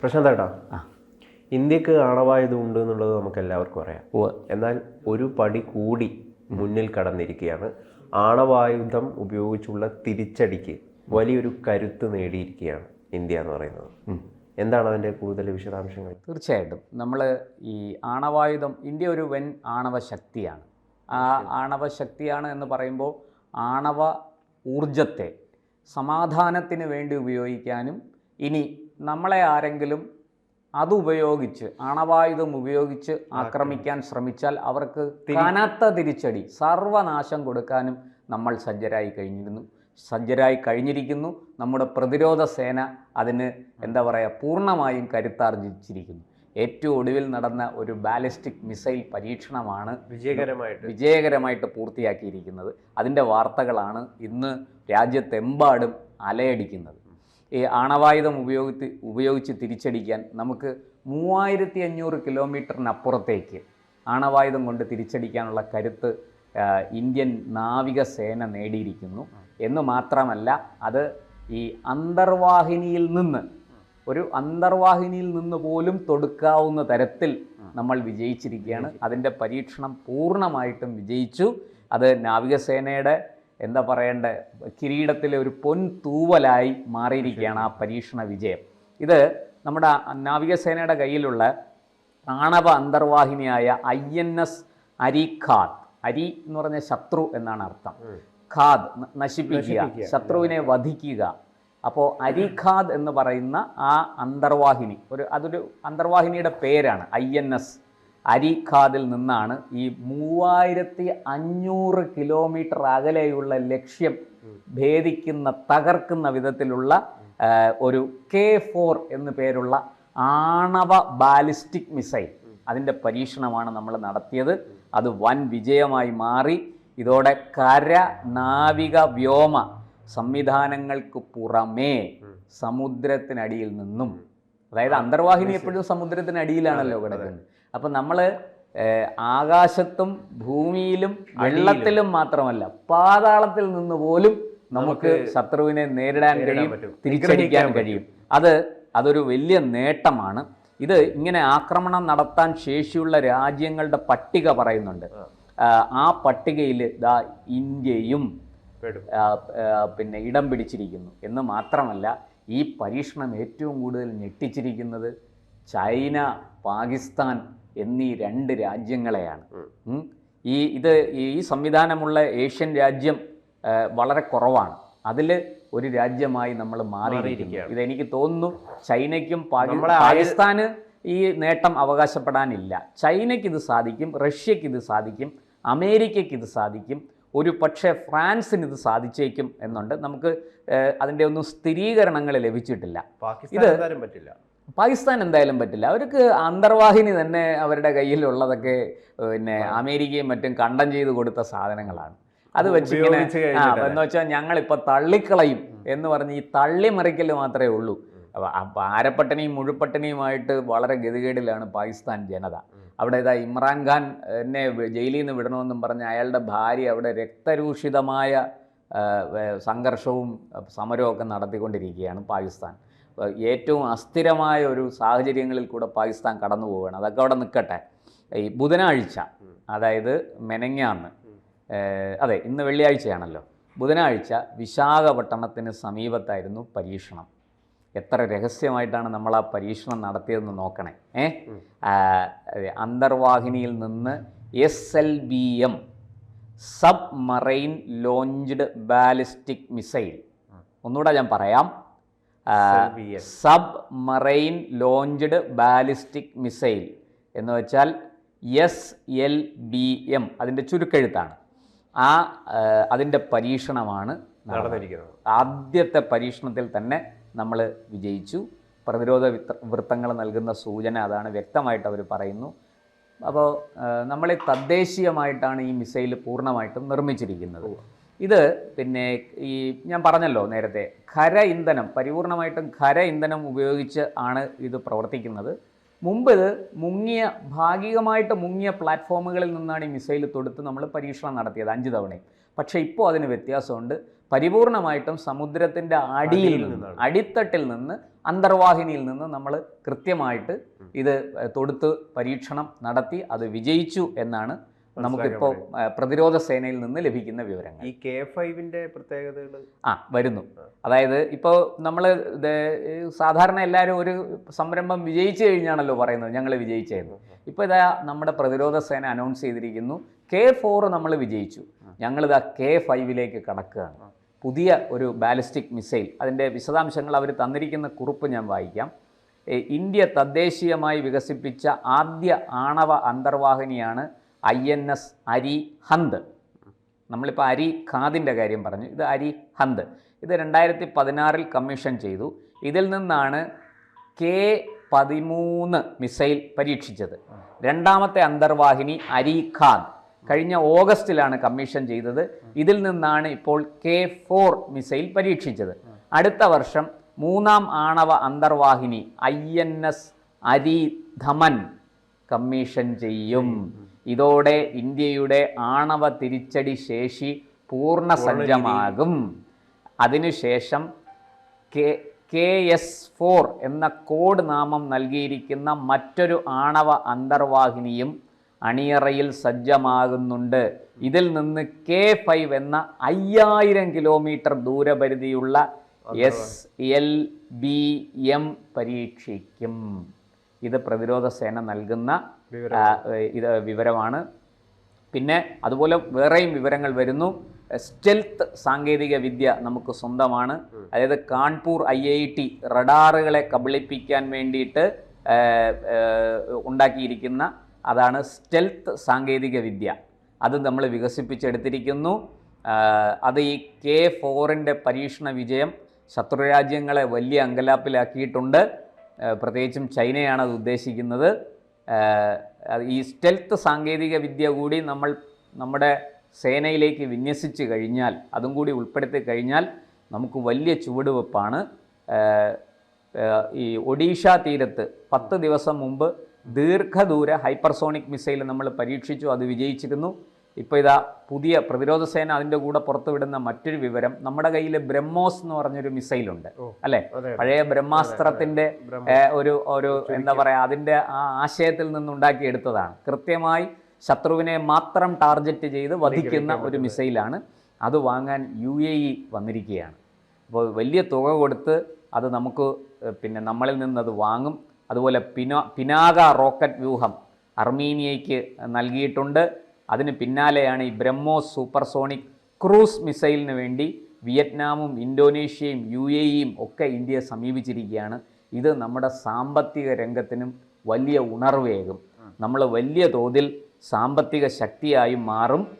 പ്രശാന്ത് ഏട്ടാ ആ. ഇന്ത്യയ്ക്ക് ആണവായുധം ഉണ്ട് എന്നുള്ളത് നമുക്ക് എല്ലാവർക്കും അറിയാം. എന്നാൽ ഒരു പടി കൂടി മുന്നിൽ കടന്നിരിക്കുകയാണ്. ആണവായുധം ഉപയോഗിച്ചുള്ള തിരിച്ചടിക്ക് വലിയൊരു കരുത്ത് നേടിയിരിക്കുകയാണ് ഇന്ത്യ എന്ന് പറയുന്നത്. എന്താണ് അതിന്റെ കൂടുതൽ വിശദാംശങ്ങൾ? തീർച്ചയായിട്ടും. നമ്മൾ ഈ ആണവായുധം ഇന്ത്യ ഒരു വൻ ആണവ ശക്തിയാണ്. ആ ആണവ ശക്തിയാണ് എന്ന് പറയുമ്പോൾ ആണവ ഊർജത്തെ സമാധാനത്തിന് വേണ്ടി ഉപയോഗിക്കാനും ഇനി നമ്മളെ ആരെങ്കിലും അതുപയോഗിച്ച് അണവായുധം ഉപയോഗിച്ച് ആക്രമിക്കാൻ ശ്രമിച്ചാൽ അവർക്ക് കനത്ത തിരിച്ചടി സർവനാശം കൊടുക്കാനും നമ്മൾ സജ്ജരായി കഴിഞ്ഞിരുന്നു. സജ്ജരായി കഴിഞ്ഞിരിക്കുന്നു. നമ്മുടെ പ്രതിരോധ സേന അതിന് എന്താ പറയുക പൂർണമായും കരുത്താർജിച്ചിരിക്കുന്നു. ഏറ്റവും ഒടുവിൽ നടന്ന ഒരു ബാലിസ്റ്റിക് മിസൈൽ പരീക്ഷണമാണ് വിജയകരമായിട്ട്. വിജയകരമായിട്ട് പൂർത്തിയാക്കിയിരിക്കുന്നത്. അതിന്റെ വാർത്തകളാണ് ഇന്ന് രാജ്യത്തെമ്പാടും അലയടിക്കുന്നത്. ഈ ആണവായുധം ഉപയോഗിച്ച് ഉപയോഗിച്ച് തിരിച്ചടിക്കാൻ നമുക്ക് മൂവായിരത്തി അഞ്ഞൂറ് കിലോമീറ്ററിനപ്പുറത്തേക്ക് ആണവായുധം കൊണ്ട് തിരിച്ചടിക്കാനുള്ള കരുത്ത് ഇന്ത്യൻ നാവികസേന നേടിയിരിക്കുന്നു. എന്ന് മാത്രമല്ല അത് ഈ അന്തർവാഹിനിയിൽ നിന്ന് ഒരു അന്തർവാഹിനിയിൽ നിന്ന് പോലും തൊടുക്കാവുന്ന തരത്തിൽ നമ്മൾ വിജയിച്ചിരിക്കുകയാണ്. അതിന്റെ പരീക്ഷണം പൂർണമായിട്ടും വിജയിച്ചു. അത് നാവികസേനയുടെ എന്താ പറയേണ്ട? കിരീടത്തിലെ ഒരു പൊൻ തൂവലായി മാറിയിരിക്കുകയാണ് ആ പരീക്ഷണ വിജയം. ഇത് നമ്മുടെ നാവികസേനയുടെ കയ്യിലുള്ള ആണവ അന്തർവാഹിനിയായ ഐ എൻ എസ് അരിഖാദ് അരി എന്ന് പറഞ്ഞ ശത്രു എന്നാണ് അർത്ഥം. ഖാദ് നശിപ്പിക്കുക ശത്രുവിനെ വധിക്കുക. അപ്പോൾ അരിഖാദ് എന്ന് പറയുന്ന ആ അന്തർവാഹിനി ഒരു അതൊരു അന്തർവാഹിനിയുടെ പേരാണ് ഐ എൻ എസ്. അരിഖാദിൽ നിന്നാണ് ഈ മൂവായിരത്തി അഞ്ഞൂറ് കിലോമീറ്റർ അകലെയുള്ള ലക്ഷ്യം ഭേദിക്കുന്ന തകർക്കുന്ന വിധത്തിലുള്ള ഒരു കെ ഫോർ എന്ന് പേരുള്ള ആണവ ബാലിസ്റ്റിക് മിസൈൽ. അതിന്റെ പരീക്ഷണമാണ് നമ്മൾ നടത്തിയത്. അത് വൻ വിജയമായി മാറി. ഇതോടെ കര നാവിക വ്യോമ സംവിധാനങ്ങൾക്ക് പുറമേ സമുദ്രത്തിനടിയിൽ നിന്നും അതായത് അന്തർവാഹിനി എപ്പോഴും സമുദ്രത്തിനടിയിലാണല്ലോ കിടക്കുന്നത്. അപ്പം നമ്മൾ ആകാശത്തും ഭൂമിയിലും വെള്ളത്തിലും മാത്രമല്ല പാതാളത്തിൽ നിന്ന് പോലും നമുക്ക് ശത്രുവിനെ നേരിടാൻ കഴിയും. തിരിച്ചടിക്കാൻ കഴിയും. അത് അതൊരു വലിയ നേട്ടമാണ്. ഇത് ഇങ്ങനെ ആക്രമണം നടത്താൻ ശേഷിയുള്ള രാജ്യങ്ങളുടെ പട്ടിക പറയുന്നുണ്ട്. ആ, പട്ടികയിൽ ദാ ഇന്ത്യയും പിന്നെ ഇടം പിടിച്ചിരിക്കുന്നു. എന്ന് മാത്രമല്ല ഈ പരീക്ഷണം ഏറ്റവും കൂടുതൽ ഞെട്ടിച്ചിരിക്കുന്നത് ചൈന പാകിസ്ഥാൻ എന്നീ രണ്ട് രാജ്യങ്ങളെയാണ്. ഈ ഇത് ഈ സംവിധാനമുള്ള ഏഷ്യൻ രാജ്യം വളരെ കുറവാണ്. അതിൽ ഒരു രാജ്യമായി നമ്മൾ മാറിയിരിക്കുകയാണ്. ഇതെനിക്ക് തോന്നുന്നു ചൈനയ്ക്കും പാകി- പാകിസ്ഥാന് ഈ നേട്ടം അവകാശപ്പെടാനില്ല. ചൈനയ്ക്ക് ഇത് സാധിക്കും റഷ്യക്ക് ഇത് സാധിക്കും അമേരിക്കയ്ക്ക് ഇത് സാധിക്കും ഒരു പക്ഷേ ഫ്രാൻസിന് ഇത് സാധിച്ചേക്കും എന്നുണ്ട്. നമുക്ക് അതിന്റെ ഒന്നും സ്ഥിരീകരണങ്ങൾ ലഭിച്ചിട്ടില്ല. ഇത് പറ്റില്ല. പാകിസ്ഥാൻ എന്തായാലും പറ്റില്ല. അവർക്ക് അന്തർവാഹിനി തന്നെ അവരുടെ കയ്യിലുള്ളതൊക്കെ പിന്നെ അമേരിക്കയും മറ്റും കണ്ടം ചെയ്ത് കൊടുത്ത സാധനങ്ങളാണ്. അത് വെച്ച് ഇങ്ങനെ ഉപയോഗിച്ച് ആ കഴിഞ്ഞിട്ടല്ലേ? എന്ന് വെച്ചാൽ ഞങ്ങളിപ്പോൾ തള്ളിക്കളയും എന്ന് പറഞ്ഞ് ഈ തള്ളിമറിക്കൽ മാത്രമേ ഉള്ളൂ. അപ്പൊ ആരപ്പട്ടണിയും മുഴുപ്പട്ടണിയുമായിട്ട് വളരെ ഗതികേടിലാണ് പാകിസ്ഥാൻ ജനത. അവിടെ ഇതാ ഇമ്രാൻഖാൻ എന്നെ ജയിലിൽ നിന്ന് വിടണമെന്നും പറഞ്ഞ് അയാളുടെ ഭാര്യ അവിടെ രക്തരൂഷിതമായ സംഘർഷവും സമരവും ഒക്കെ നടത്തിക്കൊണ്ടിരിക്കുകയാണ് പാകിസ്ഥാൻ. ഏറ്റവും അസ്ഥിരമായ ഒരു സാഹചര്യങ്ങളിൽ കൂടെ പാകിസ്ഥാൻ കടന്നു പോവുകയാണ്. അതൊക്കെ അവിടെ നിൽക്കട്ടെ. ഈ ബുധനാഴ്ച അതായത് മെനങ്ങാന്ന് അതെ ഇന്ന് വെള്ളിയാഴ്ചയാണല്ലോ. ബുധനാഴ്ച വിശാഖപട്ടണത്തിന് സമീപത്തായിരുന്നു പരീക്ഷണം. എത്ര രഹസ്യമായിട്ടാണ് നമ്മൾ ആ പരീക്ഷണം നടത്തിയതെന്ന് നോക്കണേ. ഏ? അന്തർവാഹിനിയിൽ നിന്ന് S L B M submarine launched ballistic missile. ഒന്നുകൂടെ ഞാൻ പറയാം. Submarine launched ballistic missile എന്ന് വെച്ചാൽ എസ് എൽ ബി എം അതിന്റെ ചുരുക്കെഴുത്താണ്. ആ അതിന്റെ പരീക്ഷണമാണ്. നടന്നിരിക്കുന്നത്. ആദ്യത്തെ പരീക്ഷണത്തിൽ തന്നെ നമ്മൾ വിജയിച്ചു. പ്രതിരോധ വൃത്തങ്ങൾ നൽകുന്ന സൂചന അതാണ് വ്യക്തമായിട്ട് അവർ പറയുന്നു. അപ്പോൾ നമ്മൾ തദ്ദേശീയമായിട്ടാണ് ഈ മിസൈൽ പൂർണമായിട്ടും നിർമ്മിച്ചിരിക്കുന്നത്. ഇത് പിന്നെ ഈ ഞാൻ പറഞ്ഞല്ലോ നേരത്തെ ഖര ഇന്ധനം പരിപൂർണമായിട്ടും ഖര ഇന്ധനം ഉപയോഗിച്ച് ആണ് ഇത് പ്രവർത്തിക്കുന്നത്. മുമ്പ് ഇത് മുങ്ങിയ ഭാഗികമായിട്ട് മുങ്ങിയ പ്ലാറ്റ്ഫോമുകളിൽ നിന്നാണ് ഈ മിസൈൽ തൊടുത്ത് നമ്മൾ പരീക്ഷണം നടത്തിയത് അഞ്ച് തവണയും. പക്ഷേ ഇപ്പോൾ അതിന് വ്യത്യാസമുണ്ട്. പരിപൂർണമായിട്ടും സമുദ്രത്തിന്റെ അടിയിൽ നിന്ന് അടിത്തട്ടിൽ നിന്ന് അന്തർവാഹിനിയിൽ നിന്ന് നമ്മൾ കൃത്യമായിട്ട് ഇത് തൊടുത്ത് പരീക്ഷണം നടത്തി അത് വിജയിച്ചു എന്നാണ് നമുക്കിപ്പോൾ പ്രതിരോധ സേനയിൽ നിന്ന് ലഭിക്കുന്ന വിവരങ്ങൾ. ഈ കെ ഫൈവിന്റെ പ്രത്യേകതകൾ? ആ വരുന്നു. അതായത് ഇപ്പോൾ നമ്മൾ സാധാരണ എല്ലാവരും ഒരു സംരംഭം വിജയിച്ചു കഴിഞ്ഞാണല്ലോ പറയുന്നത് ഞങ്ങൾ വിജയിച്ചായിരുന്നു ഇപ്പോൾ ഇതാ നമ്മുടെ പ്രതിരോധ സേന അനൗൺസ് ചെയ്തിരിക്കുന്നു കെ ഫോർ നമ്മൾ വിജയിച്ചു. ഞങ്ങളിതാ കെ ഫൈവിലേക്ക് കടക്കുകയാണ്. പുതിയ ഒരു ബാലിസ്റ്റിക് മിസൈൽ അതിന്റെ വിശദാംശങ്ങൾ അവർ തന്നിരിക്കുന്ന കുറിപ്പ് ഞാൻ വായിക്കാം. ഇന്ത്യ തദ്ദേശീയമായി വികസിപ്പിച്ച ആദ്യ ആണവ അന്തർവാഹിനിയാണ് ഐ എൻ എസ് അരി ഹന്ത്. നമ്മളിപ്പോൾ അരി ഖാദിന്റെ കാര്യം പറഞ്ഞു. ഇത് അരി ഹന്ത്. ഇത് രണ്ടായിരത്തി പതിനാറിൽ കമ്മീഷൻ ചെയ്തു. ഇതിൽ നിന്നാണ് കെ പതിമൂന്ന് മിസൈൽ പരീക്ഷിച്ചത്. രണ്ടാമത്തെ അന്തർവാഹിനി അരി ഖാദ്. കഴിഞ്ഞ ഓഗസ്റ്റിലാണ് കമ്മീഷൻ ചെയ്തത്. ഇതിൽ നിന്നാണ് ഇപ്പോൾ കെ ഫോർ മിസൈൽ പരീക്ഷിച്ചത്. അടുത്ത വർഷം മൂന്നാം ആണവ അന്തർവാഹിനി ഐ എൻ എസ് അരി ധമൻ കമ്മീഷൻ ചെയ്യും. ഇതോടെ ഇന്ത്യയുടെ ആണവ തിരിച്ചടി ശേഷി പൂർണ സജ്ജമാകും അതിനുശേഷം കെ കെ എസ് ഫോർ എന്ന കോഡ് നാമം നൽകിയിരിക്കുന്ന മറ്റൊരു ആണവ അന്തർവാഹിനിയും അണിയറയിൽ സജ്ജമാകുന്നുണ്ട്. ഇതിൽ നിന്ന് കെ ഫൈവ് എന്ന അയ്യായിരം കിലോമീറ്റർ ദൂരപരിധിയുള്ള എസ് എൽ ബി എം പരീക്ഷിക്കും. ഇത് പ്രതിരോധ സേന നൽകുന്ന ഇത് വിവരമാണ്. പിന്നെ അതുപോലെ വേറെയും വിവരങ്ങൾ വരുന്നു. സ്റ്റെൽത്ത് സാങ്കേതിക വിദ്യ നമുക്ക് സ്വന്തമാണ്. അതായത് കാൺപൂർ ഐ ഐ ടി റഡാറുകളെ കബളിപ്പിക്കാൻ വേണ്ടിയിട്ട് ഉണ്ടാക്കിയിരിക്കുന്ന അതാണ് സ്റ്റെൽത്ത് സാങ്കേതിക വിദ്യ. അത് നമ്മൾ വികസിപ്പിച്ചെടുത്തിരിക്കുന്നു. അത് ഈ കെ ഫോറിന്റെ പരീക്ഷണ വിജയം ശത്രുരാജ്യങ്ങളെ വലിയ അങ്കലാപ്പിലാക്കിയിട്ടുണ്ട്. പ്രത്യേകിച്ചും ചൈനയാണ് അത് ഉദ്ദേശിക്കുന്നത്. ഈ സ്റ്റെൽത്ത് സാങ്കേതിക വിദ്യ കൂടി നമ്മൾ നമ്മുടെ സേനയിലേക്ക് വിന്യസിച്ച് കഴിഞ്ഞാൽ അതും കൂടി ഉൾപ്പെടുത്തി കഴിഞ്ഞാൽ നമുക്ക് വലിയ ചുവടുവെപ്പാണ്. ഈ ഒഡീഷ തീരത്ത് പത്ത് ദിവസം മുമ്പ് ദീർഘദൂര ഹൈപ്പർസോണിക് മിസൈൽ നമ്മൾ പരീക്ഷിച്ചു അത് വിജയിച്ചിരുന്നു. ഇപ്പോൾ ഇതാ പുതിയ പ്രതിരോധ സേന അതിന്റെ കൂടെ പുറത്തുവിടുന്ന മറ്റൊരു വിവരം നമ്മുടെ കയ്യിൽ ബ്രഹ്മോസ് എന്ന് പറഞ്ഞൊരു മിസൈലുണ്ട്. അല്ലേ? പഴയ ബ്രഹ്മാസ്ത്രത്തിന്റെ ഒരു ഒരു എന്താ പറയുക അതിന്റെ ആ ആശയത്തിൽ നിന്നുണ്ടാക്കിയെടുത്തതാണ് കൃത്യമായി ശത്രുവിനെ മാത്രം ടാർഗറ്റ് ചെയ്ത് വധിക്കുന്ന ഒരു മിസൈലാണ് അത് വാങ്ങാൻ യു എ ഇ വന്നിരിക്കുകയാണ്. അപ്പോൾ വലിയ തുക കൊടുത്ത് അത് നമുക്ക് പിന്നെ നമ്മളിൽ നിന്ന് അത് വാങ്ങും. അതുപോലെ പിനോ പിനാക റോക്കറ്റ് വ്യൂഹം അർമീനിയയ്ക്ക് നൽകിയിട്ടുണ്ട്. അതിന് പിന്നാലെയാണ് ഈ ബ്രഹ്മോസ് സൂപ്പർസോണിക് ക്രൂസ് മിസൈലിന് വേണ്ടി വിയറ്റ്നാമും ഇന്തോനേഷ്യയും യു എ ഇയും ഒക്കെ ഇന്ത്യയെ സമീപിച്ചിരിക്കുകയാണ്. ഇത് നമ്മുടെ സാമ്പത്തിക രംഗത്തിനും വലിയ ഉണർവേകും. നമ്മൾ വലിയ തോതിൽ സാമ്പത്തിക ശക്തിയായും മാറും.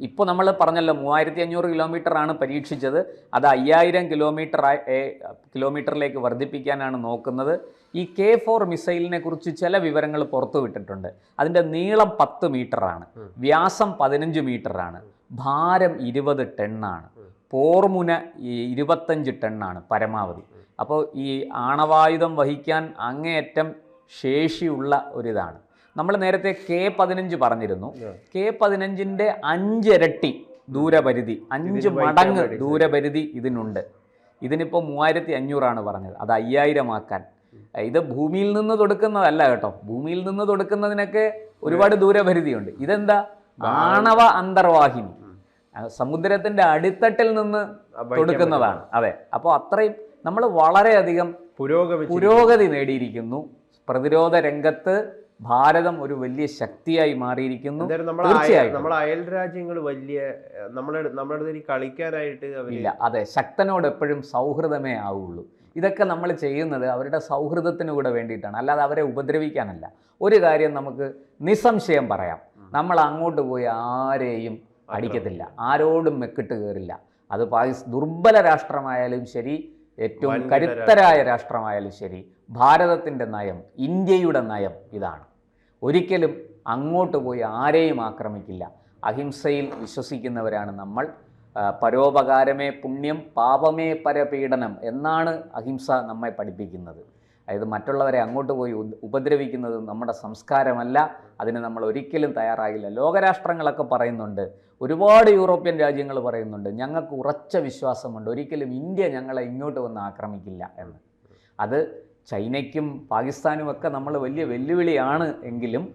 ഇപ്പോൾ നമ്മൾ പറഞ്ഞല്ലോ മൂവായിരത്തി അഞ്ഞൂറ് കിലോമീറ്റർ ആണ് പരീക്ഷിച്ചത്. അത് അയ്യായിരം കിലോമീറ്റർ കിലോമീറ്ററിലേക്ക് വർദ്ധിപ്പിക്കാനാണ് നോക്കുന്നത്. ഈ കെ ഫോർ മിസൈലിനെ കുറിച്ച് ചില വിവരങ്ങൾ പുറത്തു വിട്ടിട്ടുണ്ട്. അതിന്റെ നീളം പത്ത് മീറ്ററാണ്. വ്യാസം പതിനഞ്ച് മീറ്ററാണ്. ഭാരം ഇരുപത് ടണ്ണാണ്. പോർമുന ഈ ഇരുപത്തഞ്ച് ടണ്ണാണ് പരമാവധി. അപ്പോൾ ഈ ആണവായുധം വഹിക്കാൻ അങ്ങേയറ്റം ശേഷിയുള്ള ഒരിതാണ്. നമ്മൾ നേരത്തെ കെ പതിനഞ്ച് പറഞ്ഞിരുന്നു. കെ പതിനഞ്ചിന്റെ അഞ്ചിരട്ടി ദൂരപരിധി അഞ്ച് മടങ്ങ് ദൂരപരിധി ഇതിനുണ്ട്. ഇതിനിപ്പോൾ മൂവായിരത്തി അഞ്ഞൂറാണ് പറഞ്ഞത്. അത് അയ്യായിരം ആക്കാൻ ഇത് ഭൂമിയിൽ നിന്ന് തൊടുക്കുന്നതല്ല കേട്ടോ. ഭൂമിയിൽ നിന്ന് തൊടുക്കുന്നതിനൊക്കെ ഒരുപാട് ദൂരപരിധിയുണ്ട്. ഇതെന്താ? ആണവ അന്തർവാഹിനി. സമുദ്രത്തിന്റെ അടിത്തട്ടിൽ നിന്ന് തൊടുക്കുന്നതാണ്. അതെ. അപ്പോൾ അത്രയും നമ്മൾ വളരെയധികം പുരോഗമിച്ചു പുരോഗതി നേടിയിരിക്കുന്നു. പ്രതിരോധ രംഗത്ത് ഭാരതം ഒരു വലിയ ശക്തിയായി മാറിയിരിക്കുന്നു. നമ്മൾ നമ്മളെ അയൽ രാജ്യങ്ങൾ വലിയ നമ്മളെ നമ്മുടെ കളിക്കാനായിട്ട് ഇല്ല അതെ ശക്തനോട് എപ്പോഴും സൗഹൃദമേ ആവുള്ളൂ. ഇതൊക്കെ നമ്മൾ ചെയ്യുന്നത് അവരുടെ സൗഹൃദത്തിന് കൂടെ വേണ്ടിയിട്ടാണ്. അല്ലാതെ അവരെ ഉപദ്രവിക്കാനല്ല. ഒരു കാര്യം നമുക്ക് നിസ്സംശയം പറയാം. നമ്മൾ അങ്ങോട്ട് പോയി ആരെയും അടിക്കത്തില്ല. ആരോടും മെക്കിട്ട് കയറില്ല അത് പാകിസ് ദുർബല രാഷ്ട്രമായാലും ശരി ഏറ്റവും കരുത്തരായ രാഷ്ട്രമായാലും ശരി ഭാരതത്തിന്റെ നയം ഇന്ത്യയുടെ നയം ഇതാണ്. ഒരിക്കലും അങ്ങോട്ട് പോയി ആരെയും ആക്രമിക്കില്ല. അഹിംസയിൽ വിശ്വസിക്കുന്നവരാണ് നമ്മൾ. പരോപകാരമേ പുണ്യം പാപമേ പരപീഡനം എന്നാണ് അഹിംസ നമ്മെ പഠിപ്പിക്കുന്നത്. അതായത് മറ്റുള്ളവരെ അങ്ങോട്ട് പോയി ഉപദ്രവിക്കുന്നത് നമ്മുടെ സംസ്കാരമല്ല. അതിന് നമ്മൾ ഒരിക്കലും തയ്യാറാകില്ല. ലോകരാഷ്ട്രങ്ങളൊക്കെ പറയുന്നുണ്ട്. ഒരുപാട് യൂറോപ്യൻ രാജ്യങ്ങൾ പറയുന്നുണ്ട്. ഞങ്ങൾക്ക് ഉറച്ച വിശ്വാസമുണ്ട്. ഒരിക്കലും ഇന്ത്യ ഞങ്ങളെ ഇങ്ങോട്ട് വന്ന് ആക്രമിക്കില്ല എന്ന്. അത് ചൈനയ്ക്കും പാകിസ്ഥാനും ഒക്കെ നമ്മൾ വലിയ വെല്ലുവിളിയാണ് എങ്കിലും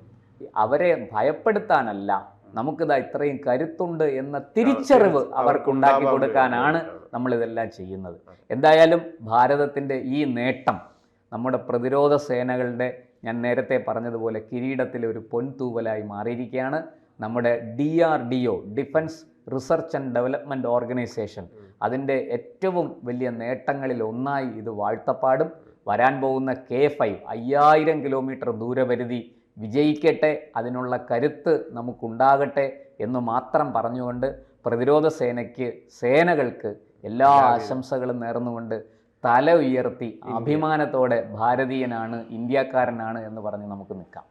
അവരെ ഭയപ്പെടുത്താനല്ല. നമുക്കിതാ ഇത്രയും കരുത്തുണ്ട് എന്ന തിരിച്ചറിവ് അവർക്ക് ഉണ്ടാക്കി കൊടുക്കാനാണ് നമ്മളിതെല്ലാം ചെയ്യുന്നത്. എന്തായാലും ഭാരതത്തിന്റെ ഈ നേട്ടം നമ്മുടെ പ്രതിരോധ സേനകളുടെ ഞാൻ നേരത്തെ പറഞ്ഞതുപോലെ കിരീടത്തിലെ ഒരു പൊൻതൂവലായി മാറിയിരിക്കുകയാണ്. നമ്മുടെ D R D O defence research and development organisation അതിന്റെ ഏറ്റവും വലിയ നേട്ടങ്ങളിൽ ഒന്നായി ഇത് വാഴ്ത്തപ്പാടും. വരാൻ പോകുന്ന കെ ഫൈവ് അയ്യായിരം കിലോമീറ്റർ ദൂരപരിധി വിജയിക്കട്ടെ അതിനുള്ള കരുത്ത് നമുക്കുണ്ടാകട്ടെ എന്ന് മാത്രം പറഞ്ഞുകൊണ്ട് പ്രതിരോധ സേനയ്ക്ക് സേനകൾക്ക് എല്ലാ ആശംസകളും നേർന്നുകൊണ്ട് തല ഉയർത്തി അഭിമാനത്തോടെ ഭാരതീയനാണ് ഇന്ത്യക്കാരനാണ് എന്ന് പറഞ്ഞ് നമുക്ക് നിൽക്കാം.